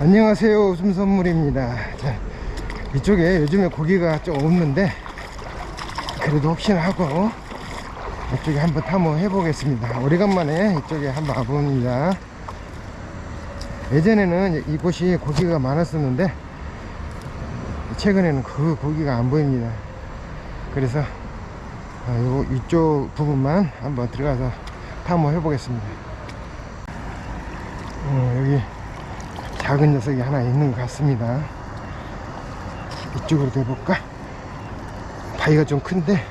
안녕하세요. 웃음선물입니다. 자, 이쪽에 요즘에 고기가 좀 없는데 그래도 혹시나 하고 이쪽에 한번 탐험해 보겠습니다. 오래간만에 이쪽에 한번 와봅니다. 예전에는 이곳이 고기가 많았었는데 최근에는 그 고기가 안 보입니다. 그래서 어, 요 이쪽 부분만 한번 들어가서 탐험해 보겠습니다. 어, 여기 작은 녀석이 하나 있는 것 같습니다. 이쪽으로 대볼까? 바위가 좀 큰데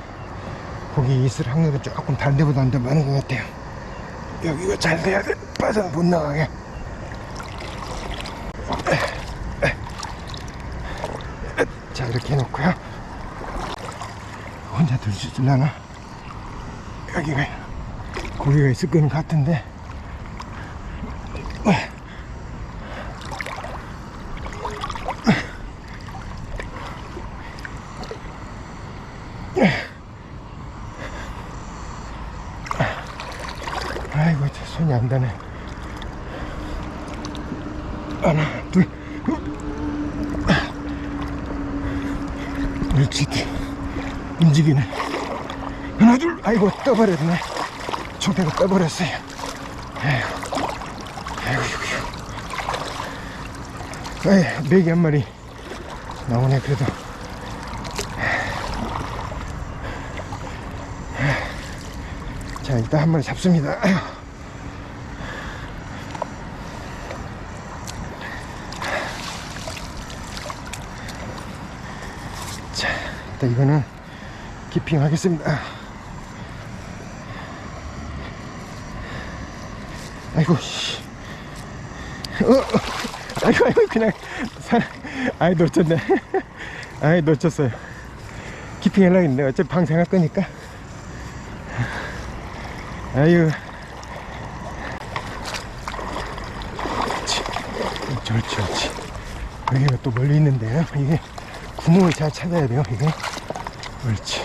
거기 있을 확률은 조금 다른 데보다 더 많은 것 같아요. 여기가 잘 돼야 돼. 빠져 못 나가게. 자 이렇게 해놓고요. 혼자 들수 있을라나? 여기가 고기가 있을 거는 같은데 아이고 저 손이 안 닿네. 하나 둘. 옳지 움직이네. 하나 둘. 아이고 떠버렸네. 초대가 떠버렸어요. 아이고. 아이고 아이고 아이 메기 한 마리 나오네 그래도 자 일단 한 마리 잡습니다. 자 일단 이거는 기핑 하겠습니다. 아이고 씨. 어, 어, 아이고 아이고 그냥 사 아이 놓쳤네. 아이 놓쳤어요. 기핑 하려고 했는데 어차피 방생할 거니까 아유. 옳지, 옳지. 여기가 또 멀리 있는데요. 이게 구멍을 잘 찾아야 돼요, 이게. 옳지.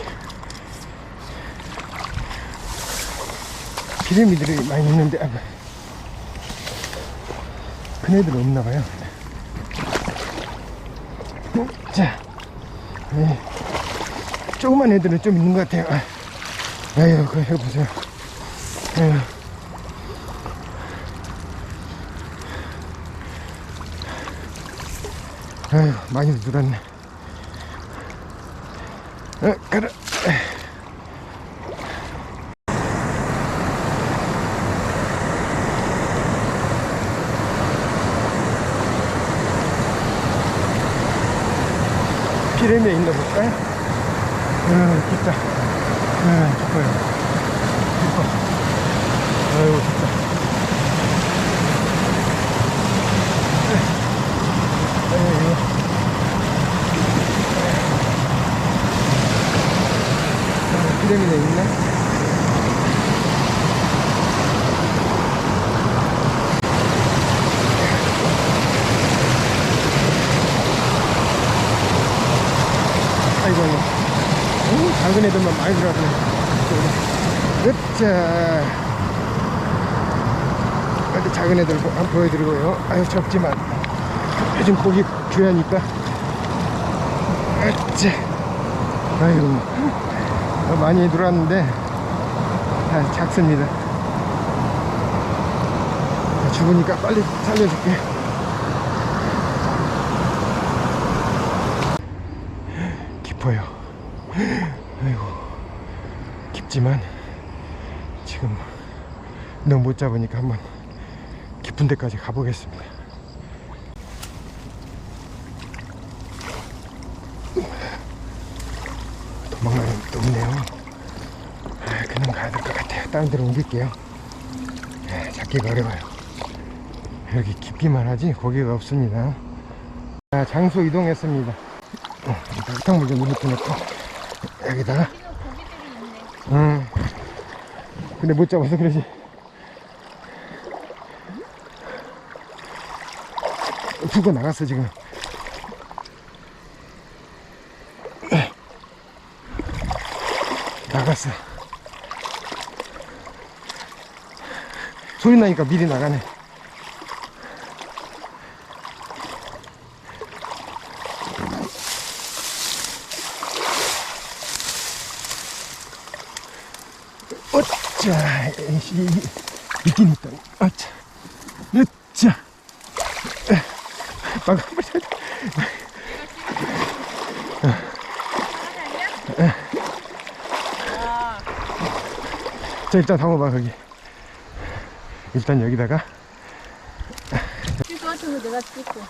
피라미드를 많이 있는데, 아, 큰 애들 없나 봐요. 어, 자, 네. 조그만 애들은 좀 있는 것 같아요. 아, 아유, 그거 해보세요. 아유, 많이 늘었네. 어, 가라. 피레미에 있나 볼까요? 음, 깊다. 음, 깊어요. 깊어. 아이고 진짜. 아이고 피라미드 있네 아이고 아이고 오, 작은 애들만 많이 들어왔네. 으 짜 빨리 작은 애들 보- 한번 보여드리고요. 아유, 적지만. 요즘 고기 귀하니까. 아짜 아유, 어, 많이 들어왔는데, 다 작습니다. 죽으니까 빨리 살려줄게. 깊어요. 아이고, 깊지만, 지금 너무 못 잡으니까 한번 깊은 데까지 가보겠습니다. 도망가는 게 없네요. 아, 그냥 가야 될 것 같아요. 다른 데로 옮길게요. 아, 잡기가 어려워요. 여기 깊기만 하지 고기가 없습니다. 자, 장소 이동했습니다. 어, 흙탕물 좀 이렇게 넣고 여기다가 응. 근데 못 잡아서 그러지. 풀고 나갔어 지금. 나갔어. 소리 나니까 미리 나가네. 어짜 있긴 있다. 어짜 으짜 차. 막아, 자, 일단 담아봐, 거기. 일단 여기다가, 같은 거 내가 찍고.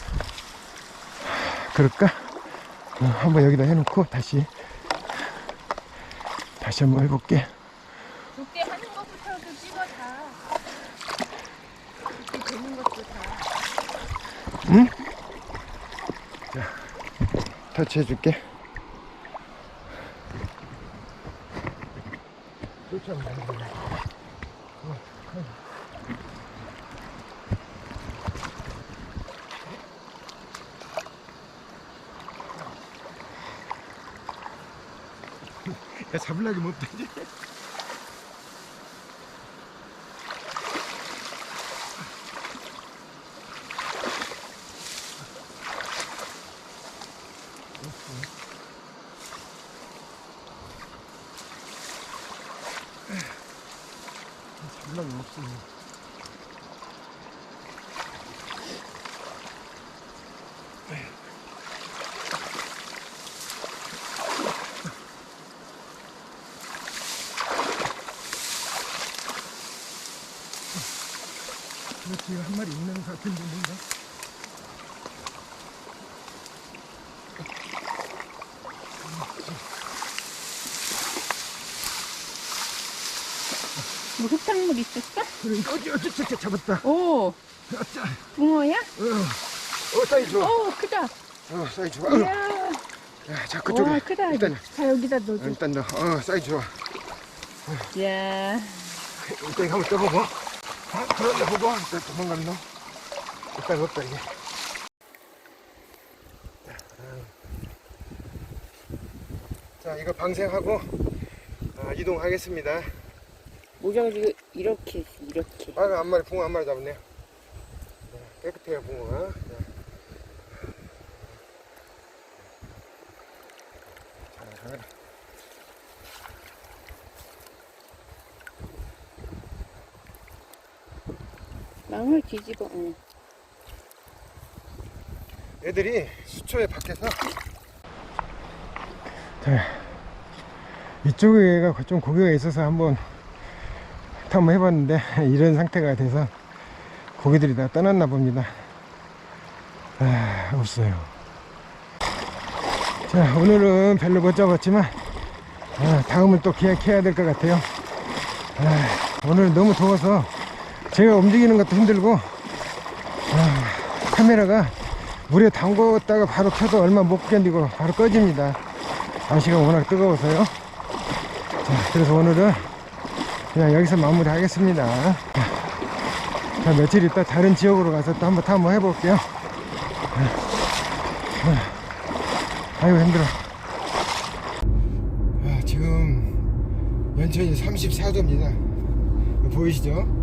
그럴까? 어, 한번 여기다 해놓고, 다시. 다시 한번 해볼게. 두께 하는 것부터도 찍어 다. 두께 되는 것도 다. 응? 자, 터치해줄게. 야, 잡으려고 못 되지? 잡으려고 없어. 그렇지, 한 마리 있는 것 같은데, 뭔가? 뭐 흙탕물 있었어? 그래, 어디, 어디, 어디, 잡았다. 오, 아짜, 붕어야? 어, 어, 사이즈 좋아. 오, 크다. 어, 사이즈 좋아. 어, 이야, 야, 자, 그쪽에. 와, 크다. 일단, 자, 여기다 어, 넣어줘. 일단 너, 어, 사이즈 좋아. 이야, 일단 한번 떠보고. 아, 그런데 보고. 일단 너. 일단 없다, 이게. 자, 이거 방생하고, 어, 이동하겠습니다. 모자가지고 이렇게, 이렇게. 아, 한 마리, 붕어 한 마리 잡았네요. 네, 깨끗해요, 붕어가. 네. 망을 뒤집어, 응. 애들이 수초에 밖에서 자, 이쪽에가 좀 고기가 있어서 한번 한번 해봤는데 이런 상태가 돼서 고기들이 다 떠났나 봅니다 아, 없어요 자 오늘은 별로 못 잡았지만 아, 다음은 또 기약해야 될 것 같아요 아, 오늘 너무 더워서 제가 움직이는 것도 힘들고 아, 카메라가 물에 담궜다가 바로 켜도 얼마 못 견디고 바로 꺼집니다. 날씨가 워낙 뜨거워서요. 자, 그래서 오늘은 그냥 여기서 마무리 하겠습니다. 자, 며칠 있다 다른 지역으로 가서 또 한번 탐험 해볼게요. 아이고, 힘들어. 아, 지금 연천이 34도입니다. 보이시죠?